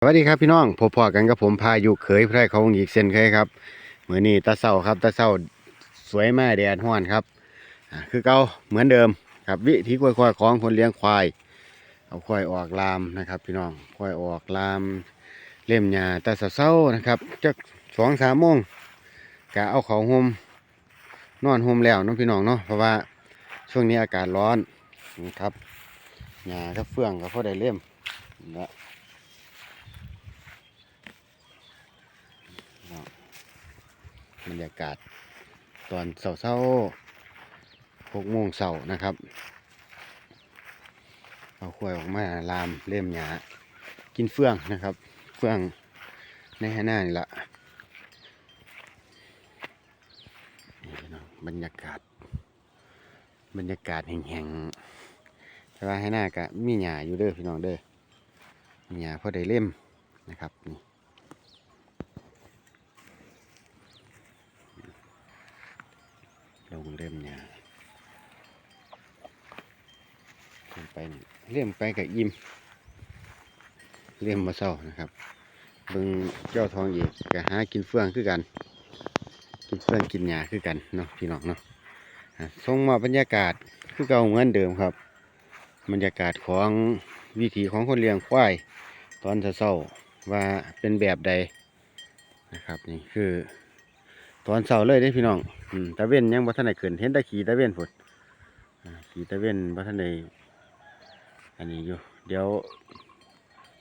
สวัสดีครับพี่น้องพบพอกันกับผมพายุเขยแพร่เขาอีกเส้นเคยครับเหมือนี้ตาเศร้าครับตาเศร้าสวยมากแดดห้อนครับคือเก่าเหมือนเดิมครับวิธีควายๆของคนเลี้ยงควาย เอาควายออกลามนะครับ พี่น้องควายออกลาม เล่มหญ้าตาเศร้านะครับจักสองสามโมงกะเอาเขาห่มนอนห่มแล้วน้องพี่น้องเนาะเพราะว่าช่วงนี้อากาศร้อนนะครับหญ้าก็เฟื่องก็พอได้เล่มนะ บรรยากาศ ตอนเช้าๆหกโมงเช้านะครับ เอาควายออกมาลามเล่มหยากินเฟื่องนะครับ เฟื่องในหน้านี่ละนี่พี่น้องบรรยากาศ บรรยากาศแห่งๆแต่ว่าให้หน้ากะมีหยาอยู่เด้อพี่น้องเด้อมีหยาพอได้เล่มนะครับนี่ ลงเล่มยาลงไปนี่เล่มไปกับอิ่มเล่มมาเศร้านะครับเบิ่งเจ้าทองอีกก็หากินเฟื่องคือกัน กินเฟื่องกินหญ้าคือกันเนาะพี่น้องเนาะส่งมาบรรยากาศคือเก่าเหมือนเดิมครับ บรรยากาศของวิถีของคนเลี้ยงควาย ตอนเช้าว่าเป็นแบบใดนะครับนี่คือ ตอนเช้าเลยเด้พี่น้องอืมตะเว้นยังบ่ทันได้ขึ้นเห็นต่ขี่ตะเว้นพุ่นขี่ตะเว้นบ่ทันได้อันนี้อยู่ เดี๋ยว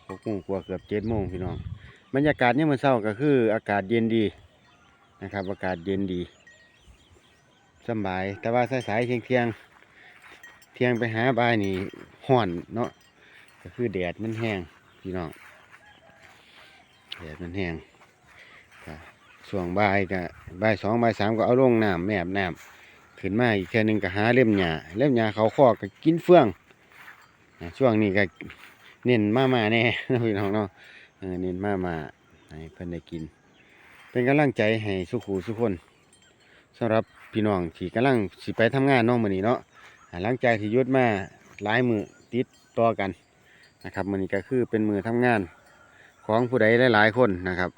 หกโมงกว่าเกือบเจ็ดโมงพี่น้องบรรยากาศเนี่ยมันเช้าก็คือ อากาศเย็นดีนะครับ อากาศเย็นดีสบาย แต่ว่าสายๆเที่ยงเที่ยงเที่ยงไปหาบ่ายนี่ห้อนเนาะก็คือแดดมันแห้งพี่น้องแดดมันแห้งก็ ช่วงบ่ายก็บ่ายสองบ่ายสามก็เอาลงน้ำแมบน้ำขึ้นมาอีกแค่นึงก็หาเล่มหญ้าเล่มหญ้าเขาคอกก็กินเฟื่องช่วงนี้ก็เน้นมามาแน่นะพี่น้องเนาะเน้นมามาให้เพิ่นได้กิน เป็นกำลังใจให้สุขูสุกคนสำหรับพี่น้องที่กำลังสิไปทำงานเนาะมื้อนี้เนาะอ่าหลังจากที่ยุดมาหลายมือติดต่อกันนะครับมือนี้ก็คือเป็นมือทำงานของผู้ใดหลายๆคนนะครับ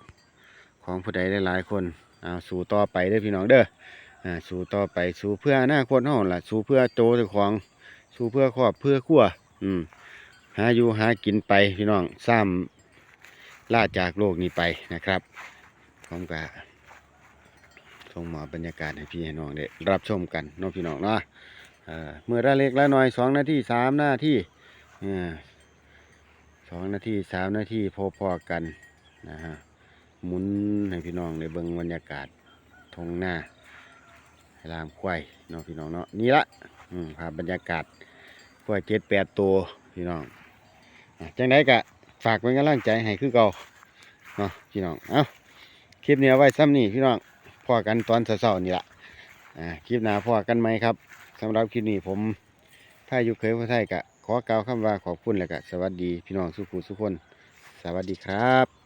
ของผู้ใดหลายๆคนเอาสู่ต่อไปเด้อพี่น้องเด้ออ่าสู่ต่อไปสู่เพื่ออนาคตเฮาล่ะสู่เพื่อโตเจ้าของสู่เพื่อครอบเพื่อครัวอืมหาอยู่หากินไปพี่น้องซ้ำล่าจากโลกนี้ไปนะครับผมก็ส่งมอบรรยากาศให้พี่ให้น้องได้รับชมกันน้องพี่น้องเนาะเมื่อละเล็กละน้อยสองนาทีสามนาที่สองนาทีสามนาทีพอๆกันนะฮะ หมุนให้พี่น้องในเบิงบรรยากาศทงหน้าให้ลามควายเนาะพี่น้องเนาะนี่ละภาพบรรยากาศควายเจ็ดแปดตัวพี่น้องจังไดกะฝากเป็นกำลังใจให้คือเก่าเนาะพี่น้องเอ้าคลิปนี้เอไว้ซ้ำนี่พี่น้องพอกันตอนเช้าๆนี่ละอ่าคลิปหน้าพอกันไหมครับสำหรับคลิปนี้ผมพายุเคยพระไทยกะขอกล่าวคำว่าขอบคุณและกะสวัสดีพี่น้องสุขุสุขคน สวัสดีครับ